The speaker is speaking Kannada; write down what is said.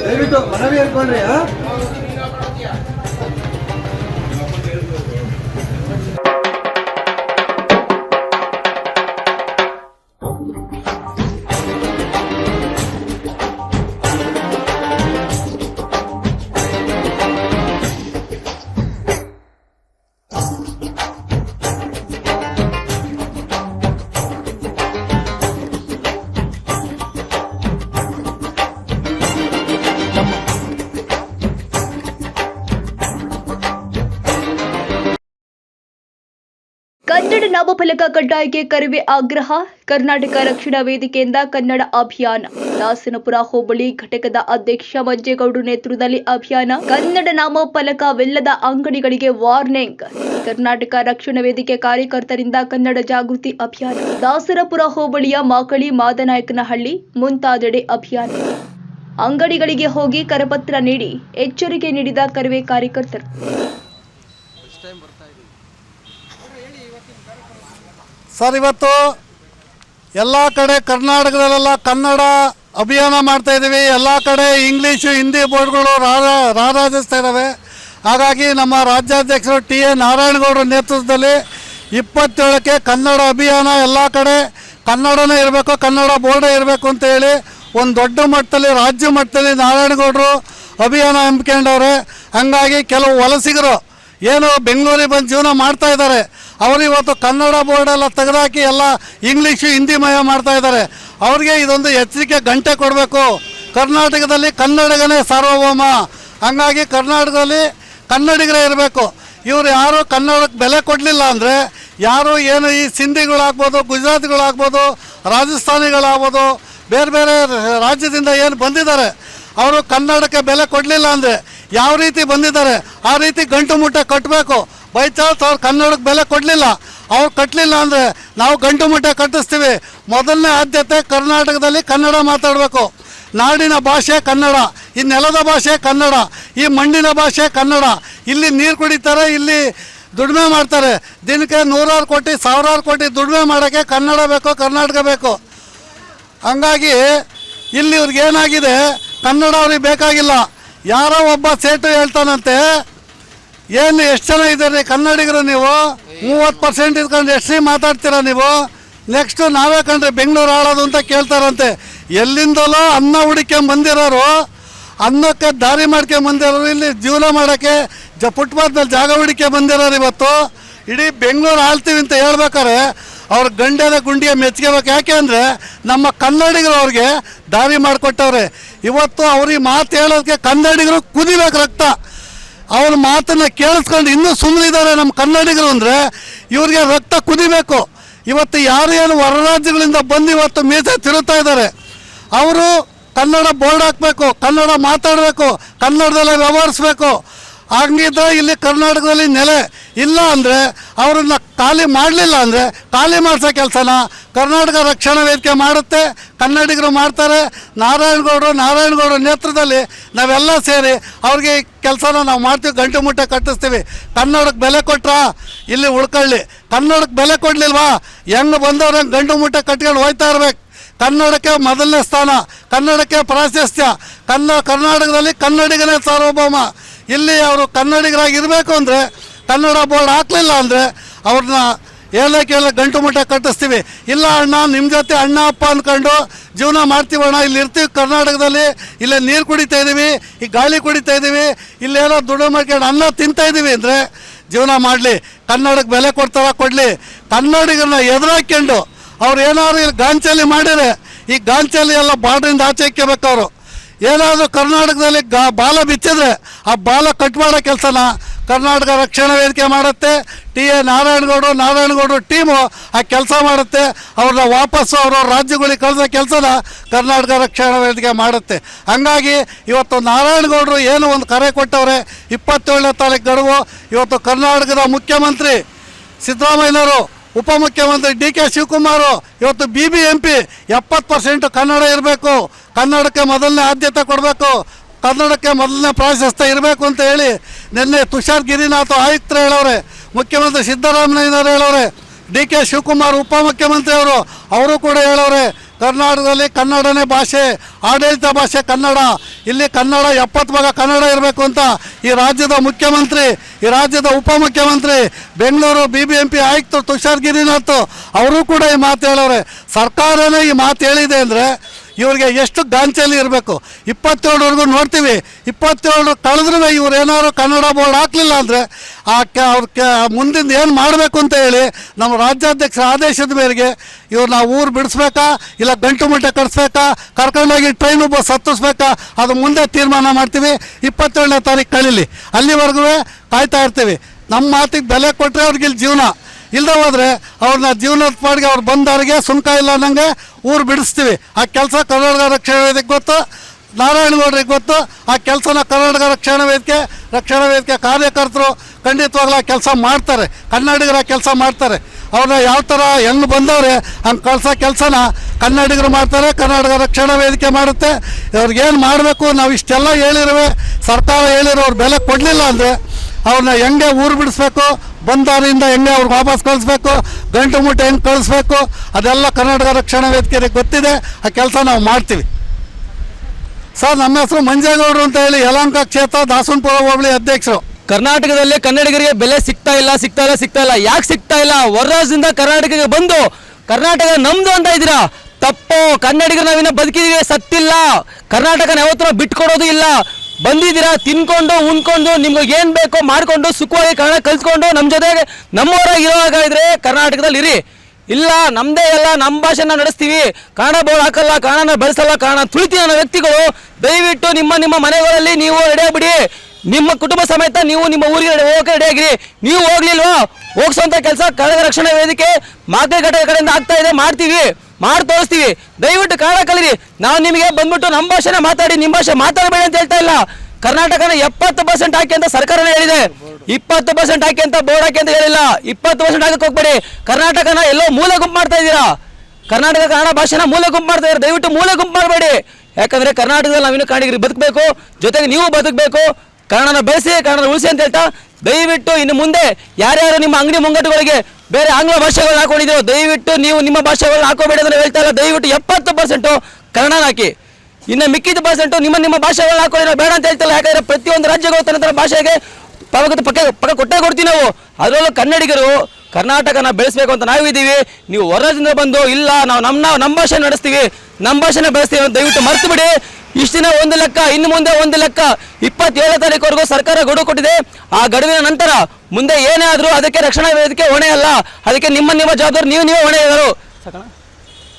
ದಯವಿಟ್ಟು ಮನವಿ ಹೇಳ್ಕೊಂಡ್ರಿ ನಾಮಫಲಕ ಕಡ್ಡಾಯಕ್ಕೆ ಕರವೇ ಆಗ್ರಹ, ಕರ್ನಾಟಕ ರಕ್ಷಣಾ ವೇದಿಕೆಯಿಂದ ಕನ್ನಡ ಅಭಿಯಾನ. ದಾಸನಪುರ ಹೋಬಳಿ ಘಟಕದ ಅಧ್ಯಕ್ಷ ಮಂಜೇಗೌಡರು ನೇತೃತ್ವದಲ್ಲಿ ಅಭಿಯಾನ. ಕನ್ನಡ ನಾಮ ಫಲಕವೆಲ್ಲದ ಅಂಗಡಿಗಳಿಗೆ ವಾರ್ನಿಂಗ್. ಕರ್ನಾಟಕ ರಕ್ಷಣಾ ವೇದಿಕೆ ಕಾರ್ಯಕರ್ತರಿಂದ ಕನ್ನಡ ಜಾಗೃತಿ ಅಭಿಯಾನ. ದಾಸರಪುರ ಹೋಬಳಿಯ ಮಾಕಳಿ ಮಾದನಾಯಕನಹಳ್ಳಿ ಮುಂತಾದೆಡೆ ಅಭಿಯಾನ. ಅಂಗಡಿಗಳಿಗೆ ಹೋಗಿ ಕರಪತ್ರ ನೀಡಿ, ಎಚ್ಚರಿಕೆ ನೀಡಿದ ಕರವೇ ಕಾರ್ಯಕರ್ತರು. ಸರ್, ಇವತ್ತು ಎಲ್ಲ ಕಡೆ ಕರ್ನಾಟಕದಲ್ಲೆಲ್ಲ ಕನ್ನಡ ಅಭಿಯಾನ ಮಾಡ್ತಾ ಇದ್ದೀವಿ. ಎಲ್ಲ ಕಡೆ ಇಂಗ್ಲೀಷು, ಹಿಂದಿ ಬೋರ್ಡ್ಗಳು ರಾರ, ರಾರಾಜಿಸ್ತಾ ಇದ್ದಾವೆ ಹಾಗಾಗಿ ನಮ್ಮ ರಾಜ್ಯಾಧ್ಯಕ್ಷರು ಟಿ ಎ ನಾರಾಯಣಗೌಡರ ನೇತೃತ್ವದಲ್ಲಿ ಇಪ್ಪತ್ತೇಳಕ್ಕೆ ಕನ್ನಡ ಅಭಿಯಾನ ಎಲ್ಲ ಕಡೆ ಕನ್ನಡನೇ ಇರಬೇಕು, ಕನ್ನಡ ಬೋರ್ಡೇ ಇರಬೇಕು ಅಂತ ಹೇಳಿ ಒಂದು ದೊಡ್ಡ ಮಟ್ಟದಲ್ಲಿ, ರಾಜ್ಯ ಮಟ್ಟದಲ್ಲಿ ನಾರಾಯಣಗೌಡರು ಅಭಿಯಾನ ಹಮ್ಮಿಕೊಂಡವ್ರೆ. ಹಾಗಾಗಿ ಕೆಲವು ವಲಸಿಗರು ಏನು ಬೆಂಗಳೂರಿಗೆ ಬಂದು ಜೀವನ ಮಾಡ್ತಾ ಇದ್ದಾರೆ. ಅವರು ಇವತ್ತು ಕನ್ನಡ ಬೋರ್ಡೆಲ್ಲ ತೆಗೆದಾಕಿ ಎಲ್ಲ ಇಂಗ್ಲೀಷು, ಹಿಂದಿ ಮಯ ಮಾಡ್ತಾ ಇದ್ದಾರೆ. ಅವ್ರಿಗೆ ಇದೊಂದು ಎಚ್ಚರಿಕೆ ಗಂಟೆ ಕೊಡಬೇಕು. ಕರ್ನಾಟಕದಲ್ಲಿ ಕನ್ನಡಿಗನೇ ಸಾರ್ವಭೌಮ. ಹಂಗಾಗಿ ಕರ್ನಾಟಕದಲ್ಲಿ ಕನ್ನಡಿಗರೇ ಇರಬೇಕು. ಇವರು ಯಾರು ಕನ್ನಡಕ್ಕೆ ಬೆಲೆ ಕೊಡಲಿಲ್ಲ ಅಂದರೆ, ಯಾರು ಏನು ಈ ಸಿಂಧಿಗಳಾಗ್ಬೋದು, ಗುಜರಾತ್ಗಳಾಗ್ಬೋದು, ರಾಜಸ್ಥಾನಿಗಳಾಗ್ಬೋದು, ಬೇರೆ ಬೇರೆ ರಾಜ್ಯದಿಂದ ಏನು ಬಂದಿದ್ದಾರೆ, ಅವರು ಕನ್ನಡಕ್ಕೆ ಬೆಲೆ ಕೊಡಲಿಲ್ಲ ಅಂದರೆ ಯಾವ ರೀತಿ ಬಂದಿದ್ದಾರೆ, ಆ ರೀತಿ ಗಂಟು ಮುಟ್ಟೆ ಕಟ್ಟಬೇಕು. ಬೈ ಚಾನ್ಸ್ ಅವ್ರು ಕನ್ನಡಕ್ಕೆ ಬೆಲೆ ಕೊಡಲಿಲ್ಲ. ಅವ್ರು ಕಟ್ಟಲಿಲ್ಲ ಅಂದರೆ ನಾವು ಗಂಟು ಮುಟ್ಟೆ ಕಟ್ಟಿಸ್ತೀವಿ. ಮೊದಲನೇ ಆದ್ಯತೆ ಕರ್ನಾಟಕದಲ್ಲಿ ಕನ್ನಡ ಮಾತಾಡಬೇಕು. ನಾಡಿನ ಭಾಷೆ ಕನ್ನಡ, ಈ ನೆಲದ ಭಾಷೆ ಕನ್ನಡ, ಈ ಮಣ್ಣಿನ ಭಾಷೆ ಕನ್ನಡ. ಇಲ್ಲಿ ನೀರು ಕುಡಿತಾರೆ, ಇಲ್ಲಿ ದುಡಿಮೆ ಮಾಡ್ತಾರೆ. ದಿನಕ್ಕೆ ನೂರಾರು ಕೋಟಿ, ಸಾವಿರಾರು ಕೋಟಿ ದುಡಿಮೆ ಮಾಡೋಕ್ಕೆ ಕನ್ನಡ ಬೇಕು, ಕರ್ನಾಟಕ ಬೇಕು? ಹಂಗಾಗಿ ಇಲ್ಲಿ ಇವ್ರಿಗೆ ಏನಾಗಿದೆ? ಕನ್ನಡ ಅವ್ರಿಗೆ ಬೇಕಾಗಿಲ್ಲ. ಯಾರೋ ಒಬ್ಬ ಸೇಟು ಹೇಳ್ತಾನಂತೆ ಏನು ಎಷ್ಟು ಜನ ಇದ್ದೀರಿ ಕನ್ನಡಿಗರು ನೀವು? ಮೂವತ್ತು ಪರ್ಸೆಂಟ್ ಇದ್ಕೊಂಡು ಎಷ್ಟು ಮಾತಾಡ್ತೀರಾ ನೀವು? ನೆಕ್ಸ್ಟು ನಾವೇ ಕಂಡ್ರೆ ಬೆಂಗಳೂರು ಆಳೋದು ಅಂತ ಕೇಳ್ತಾರಂತೆ. ಎಲ್ಲಿಂದಲೋ ಅನ್ನ ಹುಡಿಕೊಂಡ್ ಬಂದಿರೋರು, ಅನ್ನಕ್ಕೆ ದಾರಿ ಮಾಡ್ಕೊಂಡು ಬಂದಿರೋರು ಇಲ್ಲಿ ಜೀವನ ಮಾಡೋಕ್ಕೆ ಜ ಫುಟ್ಪಾತ್ನಲ್ಲಿ ಜಾಗ ಹುಡಿಕೆ ಬಂದಿರೋರು ಇವತ್ತು. ಇಡೀ ಬೆಂಗಳೂರು ಆಳ್ತೀವಿ ಅಂತ ಹೇಳ್ಬೇಕಾರೆ ಅವ್ರ ಗಂಡದ ಗುಂಡಿಯ ಮೆಚ್ಕೋಬೇಕು ಯಾಕೆ ಅಂದರೆ ನಮ್ಮ ಕನ್ನಡಿಗರು ಅವ್ರಿಗೆ ದಾರಿ ಮಾಡಿಕೊಟ್ಟವ್ರೆ. ಇವತ್ತು ಅವ್ರಿಗೆ ಮಾತು ಹೇಳೋದಕ್ಕೆ ಕನ್ನಡಿಗರು ಕುದಿಬೇಕು ರಕ್ತ. ಅವ್ರ ಮಾತನ್ನ ಕೇಳಿಸ್ಕೊಂಡು ಇನ್ನೂ ಸುಮ್ಮನಿದ್ದಾರೆ ನಮ್ಮ ಕನ್ನಡಿಗರು ಅಂದರೆ ಇವ್ರಿಗೆ ರಕ್ತ ಕುದಿಬೇಕು. ಇವತ್ತು ಯಾರು ಏನು ಹೊರ ಬಂದು ಇವತ್ತು ಮೀಸೆ ತಿರುತ್ತಾ ಇದ್ದಾರೆ. ಅವರು ಕನ್ನಡ ಬೋರ್ಡ್ ಹಾಕಬೇಕು, ಕನ್ನಡ ಮಾತಾಡಬೇಕು, ಕನ್ನಡದಲ್ಲೇ ವ್ಯವಹರಿಸ್ಬೇಕು. ಹಂಗಿದ್ರೆ ಇಲ್ಲಿ ಕರ್ನಾಟಕದಲ್ಲಿ ನೆಲೆ ಇಲ್ಲ ಅಂದರೆ ಅವರನ್ನು ಖಾಲಿ ಮಾಡಲಿಲ್ಲ ಅಂದರೆ ಖಾಲಿ ಮಾಡಿಸೋ ಕೆಲಸನ ಕರ್ನಾಟಕ ರಕ್ಷಣಾ ವೇದಿಕೆ ಮಾಡುತ್ತೆ. ಕನ್ನಡಿಗರು ಮಾಡ್ತಾರೆ. ನಾರಾಯಣಗೌಡರು ನಾರಾಯಣಗೌಡರ ನೇತೃತ್ವದಲ್ಲಿ ನಾವೆಲ್ಲ ಸೇರಿ ಅವ್ರಿಗೆ ಕೆಲಸನ ನಾವು ಮಾಡ್ತೀವಿ. ಗಂಟು ಮುಟ್ಟೆ ಕಟ್ಟಿಸ್ತೀವಿ. ಕನ್ನಡಕ್ಕೆ ಬೆಲೆ ಕೊಟ್ರಾ? ಇಲ್ಲಿ ಉಳ್ಕೊಳ್ಳಿ. ಕನ್ನಡಕ್ಕೆ ಬೆಲೆ ಕೊಡಲಿಲ್ವಾ? ಹೆಂಗೆ ಬಂದವ್ರು ಹಂಗೆ ಗಂಟು ಮುಟ್ಟೆ ಕಟ್ಕೊಂಡು ಹೋಯ್ತಾ ಇರ್ಬೇಕು? ಕನ್ನಡಕ್ಕೆ ಮೊದಲನೇ ಸ್ಥಾನ, ಕನ್ನಡಕ್ಕೆ ಪ್ರಾಶಸ್ತ್ಯ. ಕನ್ನಡ ಕರ್ನಾಟಕದಲ್ಲಿ ಕನ್ನಡಿಗನೇ ಸಾರ್ವಭೌಮ. ಇಲ್ಲಿ ಅವರು ಕನ್ನಡಿಗರಾಗಿ ಇರಬೇಕು ಅಂದರೆ ಕನ್ನಡ ಬೋರ್ಡ್ ಹಾಕಲಿಲ್ಲ ಅಂದರೆ ಅವ್ರನ್ನ ಎಲ್ಲ ಕೇಳ ಗಂಟು ಮಟ್ಟ ಕಟ್ಟಿಸ್ತೀವಿ. ಇಲ್ಲ ಅಣ್ಣ ನಿಮ್ಮ ಜೊತೆ ಅಣ್ಣ, ಅಪ್ಪ ಅಂದ್ಕೊಂಡು ಜೀವನ ಮಾಡ್ತೀವಣ್ಣ ಇಲ್ಲಿ ಇರ್ತೀವಿ ಕರ್ನಾಟಕದಲ್ಲಿ. ಇಲ್ಲೇ ನೀರು ಕುಡಿತಾ ಇದ್ದೀವಿ ಈ ಗಾಳಿ ಕುಡಿತಾ ಇದ್ದೀವಿ ಇಲ್ಲೇನೋ ದುಡ್ಡು ಮಾಡ್ಕೊಂಡು ಅನ್ನ ತಿಂತಾ ಇದ್ದೀವಿ ಅಂದರೆ ಜೀವನ ಮಾಡಲಿ. ಕನ್ನಡಕ್ಕೆ ಬೆಲೆ ಕೊಡ್ತಾರ ಕೊಡಲಿ. ಕನ್ನಡಿಗರನ್ನ ಎದುರಾಕೊಂಡು ಅವ್ರು ಏನಾದ್ರು ಇಲ್ಲಿ ಗಾಂಚಲಿ ಮಾಡಿದರೆ ಈ ಗಾಂಚಲಿ ಎಲ್ಲ ಬಾರ್ಡ್ರಿಂದ ಆಚೆ ಇಕ್ಕಬೇಕು ಅವರು. ಏನಾದರೂ ಕರ್ನಾಟಕದಲ್ಲಿ ಗಾ ಬಾಲ ಬಿಚ್ಚಿದ್ರೆ ಆ ಬಾಲ ಕಟ್ ಮಾಡೋ ಕೆಲಸನ ಕರ್ನಾಟಕ ರಕ್ಷಣಾ ವೇದಿಕೆ ಮಾಡುತ್ತೆ. ಟಿ ಎ ನಾರಾಯಣಗೌಡರು ನಾರಾಯಣಗೌಡರು ಟೀಮು ಆ ಕೆಲಸ ಮಾಡುತ್ತೆ. ಅವ್ರನ್ನ ವಾಪಸ್ಸು ಅವರ ರಾಜ್ಯಗಳಿಗೆ ಕಳಿಸೋ ಕೆಲಸನ ಕರ್ನಾಟಕ ರಕ್ಷಣಾ ವೇದಿಕೆ ಮಾಡುತ್ತೆ. ಹಂಗಾಗಿ ಇವತ್ತು ನಾರಾಯಣಗೌಡರು ಏನು ಒಂದು ಕರೆ ಕೊಟ್ಟವ್ರೆ, ಇಪ್ಪತ್ತೇಳನೇ ತಾರೀಕು ಗಡುವು, ಇವತ್ತು ಕರ್ನಾಟಕದ ಮುಖ್ಯಮಂತ್ರಿ ಸಿದ್ದರಾಮಯ್ಯನವರು ಉಪಮುಖ್ಯಮಂತ್ರಿ ಡಿ ಕೆ ಶಿವಕುಮಾರ್ ಇವತ್ತು ಬಿ ಬಿ ಎಂ ಪಿ ಎಪ್ಪತ್ತು ಪರ್ಸೆಂಟ್ ಕನ್ನಡ ಇರಬೇಕು. ಕನ್ನಡಕ್ಕೆ ಮೊದಲನೇ ಆದ್ಯತೆ ಕೊಡಬೇಕು. ಕನ್ನಡಕ್ಕೆ ಮೊದಲನೇ ಪ್ರಾಶಸ್ತ್ಯ ಇರಬೇಕು ಅಂತ ಹೇಳಿ ನಿನ್ನೆ ತುಷಾರ್ ಗಿರಿನಾಥ್ ಆಯುಕ್ತರು ಹೇಳೋರೆ, ಮುಖ್ಯಮಂತ್ರಿ ಸಿದ್ದರಾಮಯ್ಯನವರು ಹೇಳೋರೆ ಡಿ ಕೆ ಶಿವಕುಮಾರ್ ಉಪಮುಖ್ಯಮಂತ್ರಿಯವರು ಅವರು ಕೂಡ ಹೇಳೋರೆ, ಕರ್ನಾಟಕದಲ್ಲಿ ಕನ್ನಡನೇ ಭಾಷೆ, ಆಡಳಿತ ಭಾಷೆ ಕನ್ನಡ, ಇಲ್ಲಿ ಕನ್ನಡ ಎಪ್ಪತ್ತು ಭಾಗ ಕನ್ನಡ ಇರಬೇಕು ಅಂತ ಈ ರಾಜ್ಯದ ಮುಖ್ಯಮಂತ್ರಿ ಈ ರಾಜ್ಯದ ಉಪಮುಖ್ಯಮಂತ್ರಿ Bengaluru B B M P ಆಯುಕ್ತರು ತುಷಾರ್ ಗಿರಿನಾಥ್ ಅವರು ಕೂಡ ಈ ಮಾತು ಹೇಳವ್ರೆ ಸರ್ಕಾರನೇ ಈ ಮಾತು ಹೇಳಿದೆ ಅಂದರೆ ಇವ್ರಿಗೆ ಎಷ್ಟು ಗಾಂಚಲಿ ಇರಬೇಕು? ಇಪ್ಪತ್ತೇಳರವರೆಗೂ ನೋಡ್ತೀವಿ. ಇಪ್ಪತ್ತೇಳು ಕಳೆದ್ರೂ ಇವ್ರು ಏನಾದ್ರು ಕನ್ನಡ ಬೋರ್ಡ್ ಹಾಕಲಿಲ್ಲ ಅಂದರೆ ಆ ಕೆ, ಅವ್ರ ಕೆ, ಮುಂದಿಂದ ಏನು ಮಾಡಬೇಕು ಅಂತ ಹೇಳಿ ನಮ್ಮ ರಾಜ್ಯಾಧ್ಯಕ್ಷರ ಆದೇಶದ ಮೇರೆಗೆ ಇವ್ರು ನಾವು ಊರು ಬಿಡಿಸ್ಬೇಕಾ? ಇಲ್ಲ ಗಂಟು ಮುಟ್ಟೆ ಕಟ್ಸ್ಬೇಕಾ? ಕರ್ಕೊಂಡೋಗಿ ಟ್ರೈನು ಬಸ್ ಹತ್ತಿಸ್ಬೇಕಾ? ಅದು ಮುಂದೆ ತೀರ್ಮಾನ ಮಾಡ್ತೀವಿ. ಇಪ್ಪತ್ತೇಳನೇ ತಾರೀಕು ಕಳೀಲಿ. ಅಲ್ಲಿವರೆಗೂ ಕಾಯ್ತಾ ಇರ್ತೀವಿ. ನಮ್ಮ ಮಾತಿಗೆ ಬೆಲೆ ಕೊಟ್ಟರೆ ಅವ್ರಿಗೆ ಇಲ್ಲಿ ಜೀವನ. ಇಲ್ಲದೆ ಹೋದ್ರೆ ಅವ್ರನ್ನ ಜೀವನದ ಪಾಡಿಗೆ ಅವ್ರು ಬಂದವ್ರಿಗೆ ಸುಂಕ ಇಲ್ಲ ಅನ್ನಂಗೆ ಊರು ಬಿಡಿಸ್ತೀವಿ. ಆ ಕೆಲಸ ಕರ್ನಾಟಕ ರಕ್ಷಣಾ ವೇದಿಕೆ ಗೊತ್ತು ನಾರಾಯಣಗೌಡರಿಗೆ ಗೊತ್ತು, ಆ ಕೆಲಸನ ಕರ್ನಾಟಕ ರಕ್ಷಣಾ ವೇದಿಕೆ ರಕ್ಷಣಾ ವೇದಿಕೆ ಕಾರ್ಯಕರ್ತರು ಖಂಡಿತವಾಗ್ಲೂ ಆ ಕೆಲಸ ಮಾಡ್ತಾರೆ. ಕನ್ನಡಿಗರ ಕೆಲಸ ಮಾಡ್ತಾರೆ. ಅವ್ರನ್ನ ಯಾವ ಥರ ಹೆಂಗೆ ಬಂದವ್ರೆ, ಹಂಗೆ ಕಳ್ಸೋ ಕೆಲಸನ ಕನ್ನಡಿಗರು ಮಾಡ್ತಾರೆ, ಕರ್ನಾಟಕ ರಕ್ಷಣಾ ವೇದಿಕೆ ಮಾಡುತ್ತೆ. ಅವ್ರಿಗೇನು ಮಾಡಬೇಕು ನಾವು ಇಷ್ಟೆಲ್ಲ ಹೇಳಿರುವೆ. ಸರ್ಕಾರ ಹೇಳಿರೋ ಅವ್ರು ಬೆಲೆ ಕೊಡಲಿಲ್ಲ ಅಂದರೆ ಅವ್ರನ್ನ ಹೆಂಗೆ ಊರು ಬಿಡಿಸ್ಬೇಕು ಬಂದಾರಿಂದ ಹೆಂಗೆ ಅವ್ರಿಗೆ ವಾಪಸ್ ಕಳಿಸ್ಬೇಕು, ಗಂಟು ಮುಟ್ಟೆ ಹೆಂಗೆ ಕಳಿಸ್ಬೇಕು, ಅದೆಲ್ಲ ಕರ್ನಾಟಕ ರಕ್ಷಣಾ ವೇದಿಕೆಗೆ ಗೊತ್ತಿದೆ, ಆ ಕೆಲಸ ನಾವು ಮಾಡ್ತೀವಿ. ಸರ್, ನಮ್ಮ ಹೆಸರು ಮಂಜೇಗೌಡರು ಅಂತ ಹೇಳಿ ಯಲಹಂಕ ಕ್ಷೇತ್ರ ದಾಸನಪುರ ಹೋಬಳಿ ಅಧ್ಯಕ್ಷರು. ಕರ್ನಾಟಕದಲ್ಲಿ ಕನ್ನಡಿಗರಿಗೆ ಬೆಲೆ ಸಿಗ್ತಾ ಇಲ್ಲ ಸಿಗ್ತಾ ಇಲ್ಲ ಸಿಗ್ತಾ ಇಲ್ಲ. ಯಾಕೆ ಸಿಗ್ತಾ ಇಲ್ಲ? ಹೊರರಾಜ್ಯದಿಂದ ಕರ್ನಾಟಕಕ್ಕೆ ಬಂದು ಕರ್ನಾಟಕ ನಮ್ದು ಅಂತ ಇದ್ದೀರಾ? ತಪ್ಪು. ಕನ್ನಡಿಗರು ನಾವಿನ್ನ ಬದುಕಿದೀವಿ, ಸತ್ತಿಲ್ಲ. ಕರ್ನಾಟಕನ ಯಾವತ್ತೂ ಬಿಟ್ಕೊಡೋದು ಇಲ್ಲ. ಬಂದಿದ್ದೀರಾ, ತಿನ್ಕೊಂಡು, ಉಣ್ಕೊಂಡು, ನಿಮ್ಗೆ ಏನು ಬೇಕೋ ಮಾಡಿಕೊಂಡು, ಸುಖವಾಗಿ ಕನ್ನಡ ಕಲ್ತ್ಕೊಂಡು ನಮ್ಮ ಜೊತೆಗೆ ನಮ್ಮವರಾಗಿ ಇರೋ ಇದ್ರೆ ಕರ್ನಾಟಕದಲ್ಲಿ ಇರಿ. ಇಲ್ಲ, ನಮ್ದೇ ಎಲ್ಲ ನಮ್ಮ ಭಾಷೆನ ನಡೆಸ್ತೀವಿ. ಕನ್ನಡ ಬೋರ್ಡ್ ಹಾಕಲ್ಲ ಕನ್ನಡನ ಬಳಸಲ್ಲ ಕನ್ನಡ ತುಳಿತಿ ಅನ್ನೋ ವ್ಯಕ್ತಿಗಳು, ದಯವಿಟ್ಟು ನಿಮ್ಮ ನಿಮ್ಮ ಮನೆಗಳಲ್ಲಿ ನೀವು ರೆಡಿಯಾಗ್ಬಿಡಿ ನಿಮ್ಮ ಕುಟುಂಬ ಸಮೇತ ನೀವು ನಿಮ್ಮ ಊರಿಗೆ ಹೋಗಕ್ಕೆ ರೆಡಿ ಆಗಿರಿ. ನೀವು ಹೋಗ್ಲಿಲ್ವಾ? ಹೋಗ್ಸೋಂಥ ಕೆಲಸ ಕನ್ನಡ ರಕ್ಷಣಾ ವೇದಿಕೆ ಮಾತೆ ಘಟಕ ಕಡೆಯಿಂದ ಆಗ್ತಾ ಇದೆ, ಮಾಡ್ತೀವಿ. ಮಾಡಿ ತೋರಿಸ್ತೀವಿ. ದಯವಿಟ್ಟು ಕನ್ನಡ ಕಲಿರಿ ನಾವು ನಿಮಗೆ ಬಂದ್ಬಿಟ್ಟು ನಮ್ಮ ಭಾಷೆನ ಮಾತಾಡಿ, ನಿಮ್ಮ ಭಾಷೆ ಮಾತಾಡಬೇಡಿ ಅಂತ ಹೇಳ್ತಾ ಇಲ್ಲ. ಕರ್ನಾಟಕನ ಎಪ್ಪತ್ತು ಪರ್ಸೆಂಟ್ ಹಾಕಿ ಅಂತ ಸರ್ಕಾರ ಹೇಳಿದೆ. ಇಪ್ಪತ್ತು ಪರ್ಸೆಂಟ್ ಹಾಕಿ ಅಂತ ಬೋರ್ಡ್ ಹಾಕಿ ಅಂತ ಹೇಳಿಲ್ಲ. ಇಪ್ಪತ್ತು ಪರ್ಸೆಂಟ್ ಹಾಕಕ್ಕೆ ಹೋಗ್ಬೇಡಿ. ಕರ್ನಾಟಕನ ಎಲ್ಲೋ ಮೂಲ ಗುಂಪು ಮಾಡ್ತಾ ಇದ್ದೀರಾ? ಕರ್ನಾಟಕ ಕನ್ನಡ ಭಾಷೆನ ಮೂಲ ಗುಂಪು ಮಾಡ್ತಾ ಇದ್ದಾರೆ. ದಯವಿಟ್ಟು ಮೂಲ ಗುಂಪು ಮಾಡಬೇಡಿ. ಯಾಕಂದ್ರೆ ಕರ್ನಾಟಕದಲ್ಲಿ ನಾವಿನ್ನು ಕನ್ನಡಿಗರಿಗೆ ಬದುಕಬೇಕು. ಜೊತೆಗೆ ನೀವು ಬದುಕಬೇಕು. ಕನ್ನಡನ ಬೆಳೆಸಿ ಕನ್ನಡ ಉಳಿಸಿ ಅಂತ ಹೇಳ್ತಾ ದಯವಿಟ್ಟು ಇನ್ನು ಮುಂದೆ ಯಾರ್ಯಾರು ನಿಮ್ಮ ಅಂಗಡಿ ಮುಂಗಟ್ಟುಗಳಿಗೆ ಬೇರೆ ಆಂಗ್ಲ ಭಾಷೆಗಳನ್ನ ಹಾಕೊಂಡಿದ್ದೀರೋ, ದಯವಿಟ್ಟು ನೀವು ನಿಮ್ಮ ಭಾಷೆಗಳನ್ನ ಹಾಕೋಬೇಡಿ ಅಂತ ಹೇಳ್ತಾ ಇಲ್ಲ. ದಯವಿಟ್ಟು ಎಪ್ಪತ್ತು ಪರ್ಸೆಂಟು ಕನ್ನಡ ಹಾಕಿ. ಇನ್ನು ಮಿಕ್ಕಿದ ಪರ್ಸೆಂಟು ನಿಮ್ಮ ನಿಮ್ಮ ಭಾಷೆಗಳನ್ನ ಹಾಕೊಳ್ಳಿ ಬೇಡ ಅಂತ ಹೇಳ್ತಿಲ್ಲ ಯಾಕಂದ್ರೆ ಪ್ರತಿಯೊಂದು ರಾಜ್ಯಗಳು ತನ್ನ ತನ್ನ ಭಾಷೆಗೆ ಪಕ್ಕ ಪಕ್ಕ ಪಕ್ಕ ಕೊಟ್ಟೇ ಕೊಡ್ತೀವಿ ನಾವು. ಅದರಲ್ಲೂ ಕನ್ನಡಿಗರು ಕರ್ನಾಟಕನ ಬೆಳೆಸಬೇಕು ಅಂತ ನಾವಿದ್ದೀವಿ. ನೀವು ಹೊರದಿಂದ ಬಂದು, ಇಲ್ಲ, ನಾವು ನಮ್ಮ ನಮ್ಮ ಭಾಷೆ ನಡೆಸ್ತೀವಿ, ನಮ್ಮ ಭಾಷೆನ ಬೆಳೆಸ್ತೀವಿ ದಯವಿಟ್ಟು ಮರ್ತು ಬಿಡಿ. ಇಷ್ಟು ದಿನ ಒಂದು ಲೆಕ್ಕ, ಇನ್ನು ಮುಂದೆ ಒಂದು ಲೆಕ್ಕ. ಇಪ್ಪತ್ತೇಳು ತಾರೀಕುವರೆಗೂ ಸರ್ಕಾರ ಗಡುವು ಕೊಟ್ಟಿದೆ. ಆ ಗಡುವಿನ ನಂತರ ಮುಂದೆ ಏನೇ ಆದರೂ ಅದಕ್ಕೆ ರಕ್ಷಣಾ ವೇದಿಕೆ ಹೊಣೆ ಅಲ್ಲ ಅದಕ್ಕೆ ನಿಮ್ಮ ನಿಮ್ಮ ಜವಾಬ್ದಾರಿ, ನೀವು ನೀವೇ ಹೊಣೆ ಸಾಕಣ್ಣ